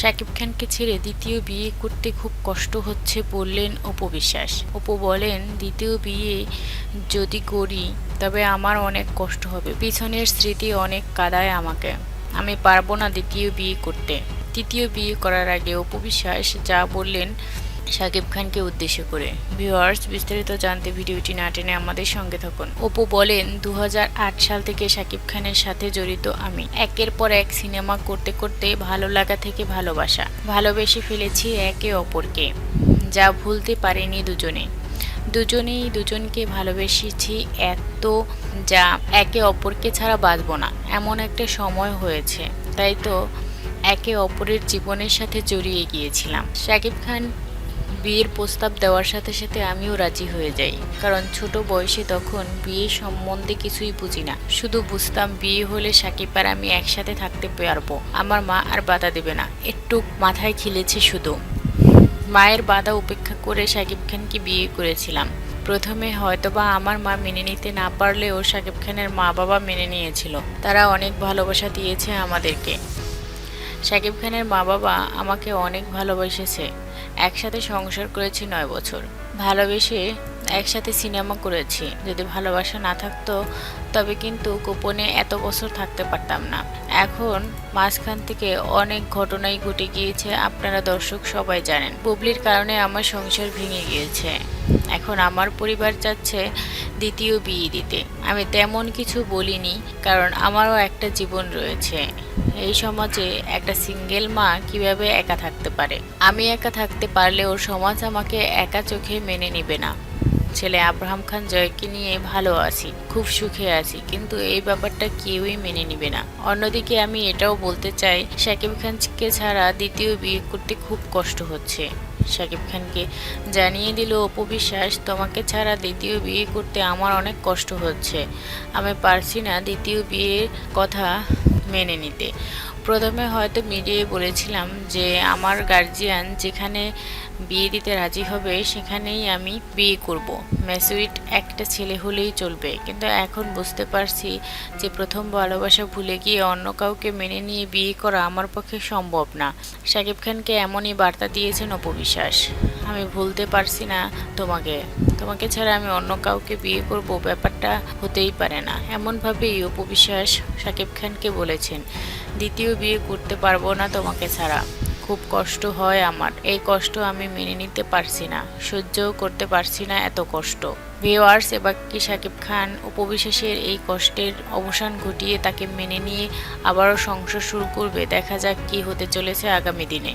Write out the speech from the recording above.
শাকিব খানকে ছেড়ে দ্বিতীয় বিয়ে করতে খুব কষ্ট হচ্ছে বললেন অপু বিশ্বাস। অপু বলেন, দ্বিতীয় বিয়ে যদি করি, তবে আমার অনেক কষ্ট হবে। পিছনের স্মৃতি অনেক কাদায় আমাকে। আমি পারব না দ্বিতীয় বিয়ে করতে। তৃতীয় বিয়ে করার আগে অপু বিশ্বাস যা বললেন শাকিব খানকে উদ্দেশ্য করে। ভিউয়ার্স, বিস্তারিত জানতে ভিডিওটি না টেনে আমাদের সঙ্গে থাকুন। অপু বলেন দু হাজার আট সাল থেকে শাকিব খানের সাথে জড়িত আমি। একের পর এক সিনেমা করতে করতে ভালো লাগা থেকে ভালোবাসা। ভালোবেসে ফেলেছি একে অপরকে। যা ভুলতে পারেনি দুজনে। দুজনেই দুজনকে ভালোবেসেছি এত যা একে অপরকে ছাড়া বাঁচব না। এমন একটা সময় হয়েছে। তাই তো একে অপরের জীবনের সাথে জড়িয়ে গিয়েছিলাম। শাকিব খান বিয়ের প্রস্তাব দেওয়ার সাথে সাথে আমিও রাজি হয়ে যাই। কারণ ছোট বয়সে তখন বিয়ে সম্বন্ধে কিছুই বুঝি না। শুধু বুঝতাম বিয়ে হলে সাকিব আর আমি একসাথে থাকতে পারব। আমার মা আর বাধা দেবে না। একটু মাথায় খিলেছে শুধু। মায়ের বাধা উপেক্ষা করে সাকিব খানকে বিয়ে করেছিলাম। প্রথমে হয়তোবা আমার মা মেনে নিতে না পারলেও সাকিব খানের মা বাবা মেনে নিয়েছিল। তারা অনেক ভালোবাসা দিয়েছে আমাদেরকে। শাকিব খানের মা বাবা আমাকে অনেক ভালোবেসেছে। একসাথে সংসার করেছি নয় বছর। ভালোবেসে একসাথে সিনেমা করেছি। যদি ভালোবাসা না থাকতো, তবে কিন্তু গোপনে এত বছর থাকতে পারতাম না। এখন মাঝখান থেকে অনেক ঘটনাই ঘটে গিয়েছে, আপনারা দর্শক সবাই জানেন। বুবলির কারণে আমার সংসার ভেঙে গিয়েছে। এখন আমার পরিবার চাচ্ছে দ্বিতীয় বিয়ে দিতে। আমি তেমন কিছু বলিনি, কারণ আমারও একটা জীবন রয়েছে। এই সমাজে একটা সিঙ্গেল মা কীভাবে একা থাকতে পারে? আমি একা থাকতে পারলেও সমাজ আমাকে একা চোখে মেনে নেবে না। ছেলে আব্রাহাম খান জয়কে নিয়ে ভালো আছি, খুব সুখে আছি, কিন্তু এই ব্যাপারটা কেউই মেনে নিবে না। অন্যদিকে আমি এটাও বলতে চাই, শাকিব খানকে ছাড়া দ্বিতীয় বিয়ে করতে খুব কষ্ট হচ্ছে। শাকিব খানকে জানিয়ে দিল অপবিশ্বাস তোমাকে ছাড়া দ্বিতীয় বিয়ে করতে আমার অনেক কষ্ট হচ্ছে। আমি পারছি না দ্বিতীয় বিয়ের কথা মেনে নিতে। প্রথমে হয়তো মিডিয়ায় বলেছিলাম যে আমার গার্জিয়ান যেখানে বিয়ে দিতে রাজি হবে, সেখানেই আমি বিয়ে করব। ম্যাসুইট একটা ছেলে হলেই চলবে। কিন্তু এখন বুঝতে পারছি যে প্রথম ভালোবাসা ভুলে গিয়ে অন্য কাউকে মেনে নিয়ে বিয়ে করা আমার পক্ষে সম্ভব না। শাকিব খানকে এমনই বার্তা দিয়েছেন অপবিশ্বাস আমি ভুলতে পারছি না তোমাকে। তোমাকে ছাড়া আমি অন্য কাউকে বিয়ে করব ব্যাপারটা হতেই পারে না। এমনভাবেই অপবিশ্বাস শাকিব খানকে বলেছেন। দ্বিতীয় বিয়ে করতে পারব না তোমাকে ছাড়া। খুব কষ্ট হয় আমার। এই কষ্ট আমি মেনে নিতে পারছি না। সহ্যও করতে পারছি না এত কষ্ট। ভিওয়ার্স, এবার কি সাকিব খান উপবিশেষের এই কষ্টের অবসান ঘটিয়ে তাকে মেনে নিয়ে আবারও সংসার শুরু করবে? দেখা যাক কি হতে চলেছে আগামী দিনে।